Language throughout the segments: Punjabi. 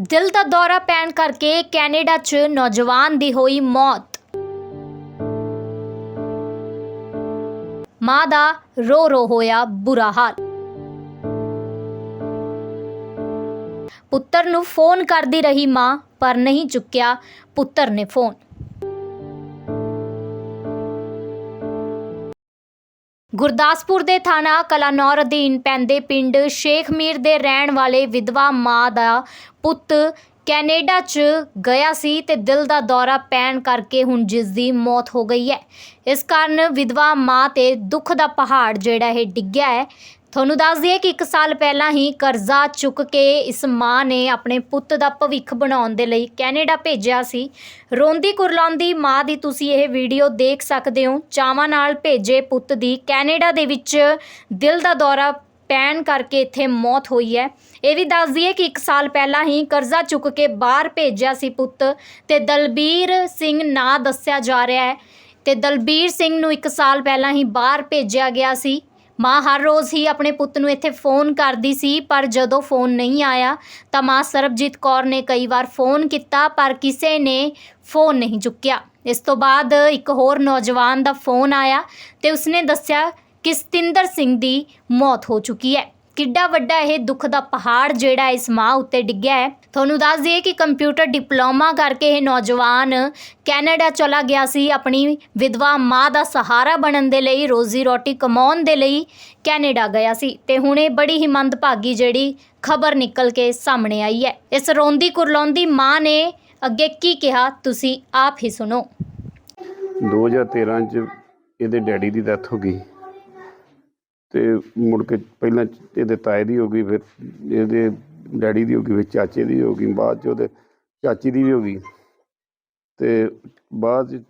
ਦਿਲ ਦਾ ਦੌਰਾ ਪੈਣ ਕਰਕੇ ਕੈਨੇਡਾ 'ਚ ਨੌਜਵਾਨ ਦੀ ਹੋਈ ਮੌਤ। ਮਾਂ ਦਾ ਰੋ ਰੋ ਹੋਇਆ ਬੁਰਾ ਹਾਲ। ਪੁੱਤਰ ਨੂੰ ਫੋਨ ਕਰਦੀ ਰਹੀ ਮਾਂ, ਪਰ ਨਹੀਂ ਚੁੱਕਿਆ ਪੁੱਤਰ ਨੇ ਫੋਨ। ਗੁਰਦਾਸਪੁਰ ਦੇ ਥਾਣਾ ਕਲਾਨੌਰ ਅਧੀਨ ਪੈਂਦੇ ਪਿੰਡ ਸ਼ੇਖ ਮੀਰ ਦੇ ਰਹਿਣ ਵਾਲੇ ਵਿਧਵਾ ਮਾਂ ਦਾ ਪੁੱਤ ਕੈਨੇਡਾ 'ਚ ਗਿਆ ਸੀ ਤੇ ਦਿਲ ਦਾ ਦੌਰਾ ਪੈਣ ਕਰਕੇ ਹੁਣ ਜਿਸ ਦੀ ਮੌਤ ਹੋ ਗਈ ਹੈ। ਇਸ ਕਾਰਨ ਵਿਧਵਾ ਮਾਂ ਤੇ ਦੁੱਖ ਦਾ ਪਹਾੜ ਜਿਹੜਾ ਇਹ ਡਿੱਗਿਆ ਹੈ। ਤੁਹਾਨੂੰ ਦੱਸ ਦਈਏ ਕਿ 1 ਸਾਲ ਪਹਿਲਾਂ ਹੀ ਕਰਜ਼ਾ ਚੁੱਕ ਕੇ ਇਸ ਮਾਂ ਨੇ ਆਪਣੇ ਪੁੱਤ ਦਾ ਭਵਿੱਖ ਬਣਾਉਣ ਦੇ ਲਈ ਕੈਨੇਡਾ ਭੇਜਿਆ ਸੀ। ਰੋਂਦੀ ਕੁਰਲਾਉਂਦੀ ਮਾਂ ਦੀ ਤੁਸੀਂ ਇਹ ਵੀਡੀਓ ਦੇਖ ਸਕਦੇ ਹੋ। ਚਾਵਾਂ ਨਾਲ ਭੇਜੇ ਪੁੱਤ ਦੀ ਕੈਨੇਡਾ ਦੇ ਵਿੱਚ ਦਿਲ ਦਾ ਦੌਰਾ ਪੈਣ ਕਰਕੇ ਇੱਥੇ ਮੌਤ ਹੋਈ ਹੈ। ਇਹ ਵੀ ਦੱਸ ਦਈਏ ਕਿ 1 ਸਾਲ ਪਹਿਲਾਂ ਹੀ ਕਰਜ਼ਾ ਚੁੱਕ ਕੇ ਬਾਹਰ ਭੇਜਿਆ ਸੀ ਪੁੱਤ ਤੇ ਦਲਬੀਰ ਸਿੰਘ ਨਾਂ ਦੱਸਿਆ ਜਾ ਰਿਹਾ ਹੈ ਤੇ ਦਲਬੀਰ ਸਿੰਘ ਨੂੰ 1 ਸਾਲ ਪਹਿਲਾਂ ਹੀ ਬਾਹਰ ਭੇਜਿਆ ਗਿਆ ਸੀ। ਮਾਂ ਹਰ ਰੋਜ਼ ਹੀ ਆਪਣੇ ਪੁੱਤ ਨੂੰ ਇੱਥੇ ਫੋਨ ਕਰਦੀ ਸੀ, ਪਰ ਜਦੋਂ ਫੋਨ ਨਹੀਂ ਆਇਆ ਤਾਂ ਮਾਂ ਸਰਬਜੀਤ ਕੌਰ ਨੇ ਕਈ ਵਾਰ ਫੋਨ ਕੀਤਾ, ਪਰ ਕਿਸੇ ਨੇ ਫੋਨ ਨਹੀਂ ਚੁੱਕਿਆ। ਇਸ ਤੋਂ ਬਾਅਦ ਇੱਕ ਹੋਰ ਨੌਜਵਾਨ ਦਾ ਫੋਨ ਆਇਆ ਤੇ ਉਸਨੇ ਦੱਸਿਆ ਕਿ ਸਤਿੰਦਰ ਸਿੰਘ ਦੀ ਮੌਤ ਹੋ ਚੁੱਕੀ ਹੈ। ਕਿੱਡਾ ਵੱਡਾ ਇਹ ਦੁੱਖ ਦਾ ਪਹਾੜ ਜਿਹੜਾ ਇਸ ਮਾਂ ਉੱਤੇ ਡਿੱਗਿਆ ਹੈ। ਤੁਹਾਨੂੰ ਦੱਸ ਦਈਏ ਕਿ ਕੰਪਿਊਟਰ ਡਿਪਲੋਮਾ ਕਰਕੇ ਇਹ ਨੌਜਵਾਨ ਕੈਨੇਡਾ ਚਲਾ ਗਿਆ ਸੀ। ਆਪਣੀ ਵਿਧਵਾ ਮਾਂ ਦਾ ਸਹਾਰਾ ਬਣਨ ਦੇ ਲਈ, ਰੋਜ਼ੀ ਰੋਟੀ ਕਮਾਉਣ ਦੇ ਲਈ ਕੈਨੇਡਾ ਗਿਆ ਸੀ। ਤੇ ਹੁਣ ਇਹ ਬੜੀ ਹੀ ਮੰਦਭਾਗੀ ਜਿਹੜੀ ਖਬਰ ਨਿਕਲ ਕੇ ਸਾਹਮਣੇ ਆਈ ਹੈ। ਇਸ ਰੋਂਦੀ ਕੁਰਲਾਉਂਦੀ ਮਾਂ ਨੇ ਅੱਗੇ ਕੀ ਕਿਹਾ, ਤੁਸੀਂ ਆਪ ਹੀ ਸੁਣੋ। 2013 ਚ ਇਹਦੇ ਡੈਡੀ ਦੀ ਡੈਥ ਹੋ ਗਈ। ਤੇ ਮੁੜ ਕੇ ਪਹਿਲਾਂ ਇਹਦੇ ਤਾਏ ਦੀ ਹੋ ਗਈ, ਫਿਰ ਇਹਦੇ ਡੈਡੀ ਦੀ ਹੋ ਗਈ, ਫਿਰ ਚਾਚੇ ਦੀ ਹੋ ਗਈ, ਬਾਅਦ ਚ ਉਹਦੇ ਚਾਚੀ ਦੀ ਵੀ ਹੋ ਗਈ। ਤੇ ਬਾਅਦ ਚ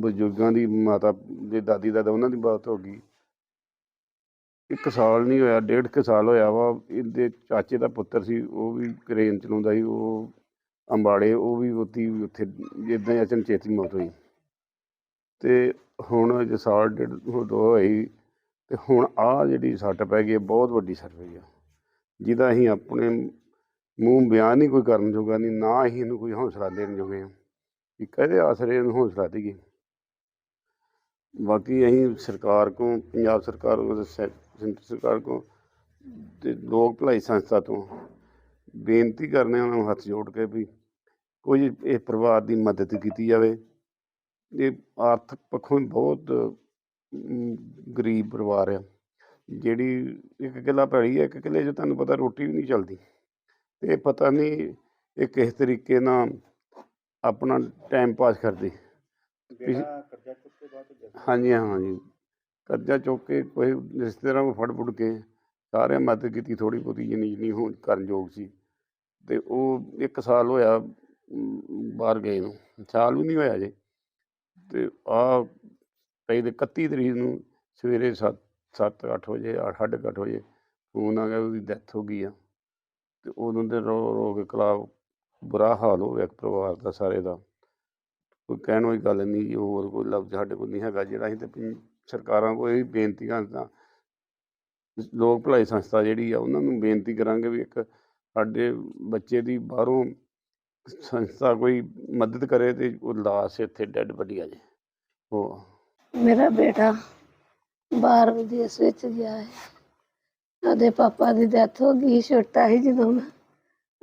ਬਜ਼ੁਰਗਾਂ ਦੀ ਮਾਤਾ ਦੇ ਦਾਦੀ ਦਾਦਾ ਉਹਨਾਂ ਦੀ ਬਾਤ ਹੋ ਗਈ। ਇੱਕ ਸਾਲ ਨਹੀਂ ਹੋਇਆ, ਡੇਢ ਕੁ ਸਾਲ ਹੋਇਆ ਵਾ, ਇਹਦੇ ਚਾਚੇ ਦਾ ਪੁੱਤਰ ਸੀ, ਉਹ ਵੀ ਕਰੇਨ ਚਲਾਉਂਦਾ ਸੀ, ਉਹ ਅੰਬਾੜੇ ਉਹ ਵੀ ਉੱਥੇ ਉੱਥੇ ਜਿੱਦਾਂ ਅਚਨਚੇਤੀ ਮੌਤ ਹੋਈ। ਤੇ ਹੁਣ ਜੇ ਸਾਲ ਡੇਢ ਦੋ ਹੋਈ ਤੇ ਹੁਣ ਆ ਜਿਹੜੀ ਸੱਟ ਪੈ ਗਈ ਬਹੁਤ ਵੱਡੀ ਸੱਟ ਪਈ ਆ ਜਿਹਦਾ ਅਸੀਂ ਆਪਣੇ ਮੂੰਹ ਬਿਆਨ ਨਹੀਂ ਕੋਈ ਕਰਨ ਜੋਗਾ ਨਹੀਂ, ਨਾ ਹੀ ਇਹਨੂੰ ਕੋਈ ਹੌਸਲਾ ਦੇਣ ਜੋਗੇ ਹਾਂ। ਕਿ ਕਹਦੇ ਆਸਰੇ ਇਹਨੂੰ ਹੌਸਲਾ ਦੇਈਏ। ਬਾਕੀ ਅਸੀਂ ਸਰਕਾਰ ਕੋ ਪੰਜਾਬ ਸਰਕਾਰ ਕੋ ਸੈਂਟਰ ਸਰਕਾਰ ਕੋ ਤੇ ਲੋਕ ਭਲਾਈ ਸੰਸਥਾ ਤੋਂ ਬੇਨਤੀ ਕਰਨੇ ਉਹਨਾਂ ਨੂੰ ਹੱਥ ਜੋੜ ਕੇ ਵੀ ਕੋਈ ਇਹ ਪਰਿਵਾਰ ਦੀ ਮਦਦ ਕੀਤੀ ਜਾਵੇ। ਇਹ ਆਰਥਿਕ ਪੱਖੋਂ ਬਹੁਤ ਗਰੀਬ ਪਰਿਵਾਰ ਆ। ਜਿਹੜੀ ਇੱਕ ਕਿੱਲਾ ਪੈਲੀ ਹੈ ਇੱਕ ਕਿੱਲੇ 'ਚ ਤੁਹਾਨੂੰ ਪਤਾ ਰੋਟੀ ਵੀ ਨਹੀਂ ਚੱਲਦੀ। ਤੇ ਪਤਾ ਨਹੀਂ ਇਹ ਕਿਸ ਤਰੀਕੇ ਨਾਲ ਆਪਣਾ ਟਾਈਮ ਪਾਸ ਕਰਦੀ। ਹਾਂਜੀ ਹਾਂਜੀ। ਕਰਜ਼ਾ ਚੁੱਕ ਕੇ ਕੋਈ ਰਿਸ਼ਤੇਦਾਰਾਂ ਨੂੰ ਫੜ ਫੁੜ ਕੇ ਸਾਰਿਆਂ ਮਦਦ ਕੀਤੀ ਥੋੜੀ ਬਹੁਤੀ ਜਿੰਨੀ ਜਿੰਨੀ ਹੋਣ ਕਰਨ ਯੋਗ ਸੀ। ਤੇ ਉਹ ਇੱਕ ਸਾਲ ਹੋਇਆ ਬਾਹਰ ਗਏ ਨੂੰ। ਸਾਲ ਵੀ ਨਹੀਂ ਹੋਇਆ ਜੇ ਤੇ ਆ ਕਈ ਦੇ 31 ਤਰੀਕ ਨੂੰ ਸਵੇਰੇ 7 7 8 ਵਜੇ 8 ਅੱਠ ਵਜੇ ਫੋਨ ਆ ਗਿਆ, ਉਹਦੀ ਡੈਥ ਹੋ ਗਈ ਆ। ਤੇ ਉਦੋਂ ਦੇ ਰੋ ਰੋ ਕੇ ਕਲਾ, ਬੁਰਾ ਹਾਲ ਹੋ ਗਿਆ ਪਰਿਵਾਰ ਦਾ, ਸਾਰੇ ਦਾ। ਕੋਈ ਕਹਿਣ ਵਾਲੀ ਗੱਲ ਨਹੀਂ ਜੀ, ਹੋਰ ਕੋਈ ਲਫ਼ਜ਼ ਸਾਡੇ ਕੋਲ ਨਹੀਂ ਹੈਗਾ, ਜਿਹੜਾ ਅਸੀਂ ਤੇ ਪੰ- ਸਰਕਾਰਾਂ ਕੋਲ ਇਹ ਬੇਨਤੀਆਂ ਤਾਂ ਲੋਕ ਭਲਾਈ ਸੰਸਥਾ ਜਿਹੜੀ ਆ, ਉਹਨਾਂ ਨੂੰ ਬੇਨਤੀ ਕਰਾਂਗੇ ਵੀ ਇੱਕ ਸਾਡੇ ਬੱਚੇ ਦੀ ਬਾਹਰੋਂ ਸੰਸਥਾ ਕੋਈ ਮਦਦ ਕਰੇ ਤੇ ਉਹ ਲਾਸ਼ ਇੱਥੇ ਡੈੱਡ ਬੜੀ ਆ ਜੇ ਉਹ ਮੇਰਾ ਬੇਟਾ ਬਾਹਰ ਵਿਦੇਸ਼ ਵਿੱਚ ਗਿਆ ਹੈ। ਉਹਦੇ ਪਾਪਾ ਦੀ ਡੈਥ ਹੋ ਗਈ, ਛੋਟਾ ਸੀ ਜਦੋਂ ਮੈਂ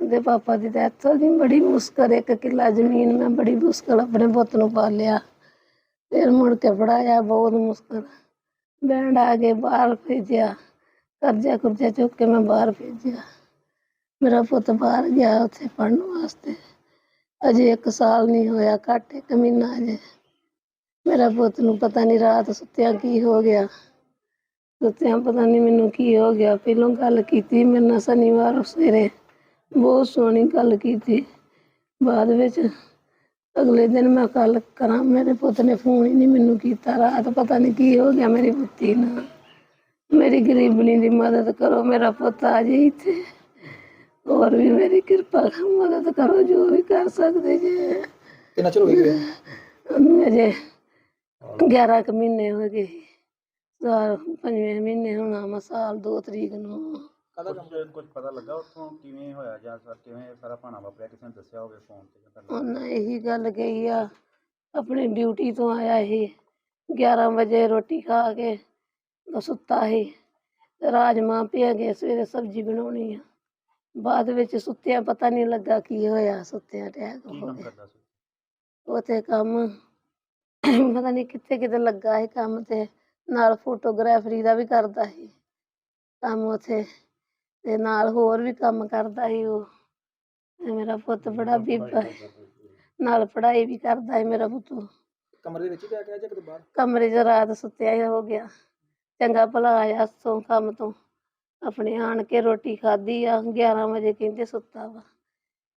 ਉਹਦੇ ਪਾਪਾ ਦੀ ਡੈਥ ਹੋ ਗਈ, ਬੜੀ ਮੁਸ਼ਕਲ, ਇੱਕ ਕਿੱਲਾ ਜ਼ਮੀਨ ਮੈਂ ਬੜੀ ਮੁਸ਼ਕਲ ਆਪਣੇ ਪੁੱਤ ਨੂੰ ਪਾਲਿਆ। ਫਿਰ ਮੁੜ ਕੇ ਪੜਾਇਆ ਬਹੁਤ ਮੁਸ਼ਕਲ। ਬੈਂਡ ਆ ਕੇ ਬਾਹਰ ਭੇਜਿਆ, ਕਰਜ਼ਾ ਕੁਰਜ਼ਾ ਚੁੱਕ ਕੇ ਮੈਂ ਬਾਹਰ ਭੇਜਿਆ। ਮੇਰਾ ਪੁੱਤ ਬਾਹਰ ਗਿਆ ਉੱਥੇ ਪੜ੍ਹਨ ਵਾਸਤੇ। ਅਜੇ ਇੱਕ ਸਾਲ ਨਹੀਂ ਹੋਇਆ, ਘੱਟ ਇੱਕ ਮਹੀਨਾ ਅਜੇ। ਮੇਰਾ ਪੁੱਤ ਨੂੰ ਪਤਾ ਨਹੀਂ ਰਾਤ ਸੁੱਤਿਆਂ ਕੀ ਹੋ ਗਿਆ। ਸੁੱਤਿਆਂ ਪਤਾ ਨਹੀਂ ਮੈਨੂੰ ਕੀ ਹੋ ਗਿਆ। ਪਹਿਲੋਂ ਗੱਲ ਕੀਤੀ ਮੇਰੇ ਨਾਲ ਸ਼ਨੀਵਾਰ ਸਵੇਰੇ। ਬਹੁਤ ਸੋਹਣੀ ਗੱਲ ਕੀਤੀ। ਬਾਅਦ ਵਿੱਚ ਅਗਲੇ ਦਿਨ ਮੈਂ ਗੱਲ ਕਰਾਂ। ਮੇਰੇ ਪੁੱਤ ਨੇ ਫੋਨ ਹੀ ਨਹੀਂ ਮੈਨੂੰ ਕੀਤਾ। ਰਾਤ ਪਤਾ ਨਹੀਂ ਕੀ ਹੋ ਗਿਆ ਮੇਰੀ ਪੁੱਤੀ ਨਾਲ। ਮੇਰੀ ਗਰੀਬਣੀ ਦੀ ਮਦਦ ਕਰੋ। ਮੇਰਾ ਪੁੱਤ ਆ ਜੇ ਇੱਥੇ। ਹੋਰ ਵੀ ਮੇਰੀ ਕਿਰਪਾ ਮਦਦ ਕਰੋ। ਜੋ ਵੀ ਕਰ ਸਕਦੇ ਜੇ। ਕਿੰਨਾ ਚਿਰ ਹੋ ਗਿਆ? ਅਜੇ 11 ਕੁ ਮਹੀਨੇ ਹੋ ਗਏ ਸਾਲ ਪੰਜਵੇਂ ਮਹੀਨੇ ਹੋਣਾ ਵਾ ਸਾਲ 2 ਤਰੀਕ ਨੂੰ। ਕੁਝ ਕੁਝ ਪਤਾ ਲੱਗਾ ਉੱਥੋਂ ਕਿਵੇਂ ਹੋਇਆ ਜਾਂ ਸਰ ਕਿਵੇਂ ਸਾਰਾ ਭਾਣਾ ਵਾਪਰਿਆ? ਕਿਸੇ ਨੇ ਦੱਸਿਆ ਹੋਵੇ ਫੋਨ ਤੇ ਜਾਂ ਤੁਹਾਨੂੰ ਉਹਨਾਂ ਇਹੀ ਗੱਲ ਕਹੀ ਆ ਆਪਣੀ ਡਿਊਟੀ ਤੋਂ ਆਇਆ ਇਹ 11 ਵਜੇ ਰੋਟੀ ਖਾ ਕੇ ਉਹ ਸੁੱਤਾ ਸੀ। ਤੇ ਰਾਜਮਾਂ ਪਿਆ ਗਏ ਸਵੇਰੇ ਸਬਜ਼ੀ ਬਣਾਉਣੀ ਆ। ਬਾਅਦ ਵਿੱਚ ਸੁੱਤਿਆਂ ਪਤਾ ਨਹੀਂ ਲੱਗਾ ਕੀ ਹੋਇਆ ਸੁੱਤਿਆਂ ਅਟੈਕ ਕੀ ਹੋ ਕੰਮ ਗਿਆ। ਕਰਦਾ ਸੀ? ਉਥੇ ਕੰਮ ਪਤਾ ਨਹੀਂ ਕਿੱਥੇ ਕਿਤੇ ਲੱਗਾ ਹੈ ਕੰਮ ਤੇ ਨਾਲ ਫੋਟੋਗ੍ਰਾਫਰੀ ਦਾ ਵੀ ਕਰਦਾ ਸੀ ਕੰਮ ਉਥੇ ਤੇ ਨਾਲ ਹੋਰ ਵੀ ਕੰਮ ਕਰਦਾ ਸੀ ਉਹ ਤੇ ਮੇਰਾ ਪੁੱਤ ਬੜਾ ਬੀਬਾ ਹੈ ਨਾਲ ਪੜ੍ਹਾਈ ਵੀ ਕਰਦਾ ਹੈ ਮੇਰਾ ਪੁੱਤ ਕਮਰੇ ਦੇ ਵਿੱਚ ਹੀ ਪਿਆ ਗਿਆ ਜਾਂ ਕਿਤੇ ਬਾਹਰ? ਕਮਰੇ 'ਚ ਰਾਤ ਸੁੱਤਿਆ ਹੀ ਹੋ ਗਿਆ। ਚੰਗਾ ਭਲਾ ਆਇਆ ਤੋਂ ਕੰਮ ਤੋਂ। ਆਪਣੇ ਆਣ ਕੇ ਰੋਟੀ ਖਾਧੀ ਆ 11 ਵਜੇ ਕਹਿੰਦੇ ਸੁੱਤਾ ਵਾ।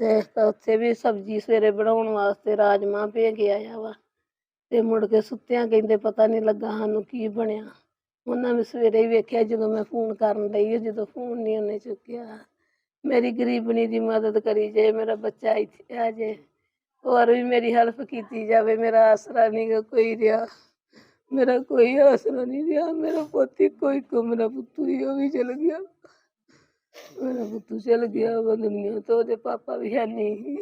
ਤੇ ਉੱਥੇ ਵੀ ਸਬਜ਼ੀ ਸਵੇਰੇ ਬਣਾਉਣ ਵਾਸਤੇ ਰਾਜਮਾਂਹ ਭੇ ਆਇਆ ਵਾ। ਤੇ ਮੁੜ ਕੇ ਸੁੱਤਿਆਂ ਕਹਿੰਦੇ ਪਤਾ ਨਹੀਂ ਲੱਗਾ ਸਾਨੂੰ ਕੀ ਬਣਿਆ। ਉਹਨਾਂ ਵੀ ਸਵੇਰੇ ਹੀ ਵੇਖਿਆ ਜਦੋਂ ਮੈਂ ਫੋਨ ਕਰਨ ਲਈ ਜਦੋਂ ਫੋਨ ਨਹੀਂ ਉਹਨੇ ਚੁੱਕਿਆ। ਮੇਰੀ ਗਰੀਬਣੀ ਦੀ ਮਦਦ ਕਰੀ ਜੇ, ਮੇਰਾ ਬੱਚਾ ਇੱਥੇ ਆ ਜੇ, ਹੋਰ ਵੀ ਮੇਰੀ ਹੈਲਪ ਕੀਤੀ ਜਾਵੇ, ਮੇਰਾ ਆਸਰਾ ਨਹੀਂ ਕੋਈ ਰਿਹਾ। ਮੇਰਾ ਕੋਈ ਆਸਰਾ ਨਹੀਂ ਰਿਹਾ, ਮੇਰਾ ਪੋਤੀ ਕੋਈ ਕੋ ਮੇਰਾ ਪੁੱਤੂ ਹੀ ਉਹ ਵੀ ਚਲ ਗਿਆ। ਮੇਰਾ ਪੁੱਤੂ ਚਲ ਗਿਆ ਵਾ ਦੁਨੀਆ ਤੋਂ ਉਹਦੇ ਪਾਪਾ ਵੀ ਹੈ ਨਹੀਂ।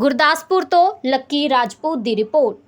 ਗੁਰਦਾਸਪੁਰ ਤੋਂ ਲੱਕੀ ਰਾਜਪੂਤ ਦੀ ਰਿਪੋਰਟ।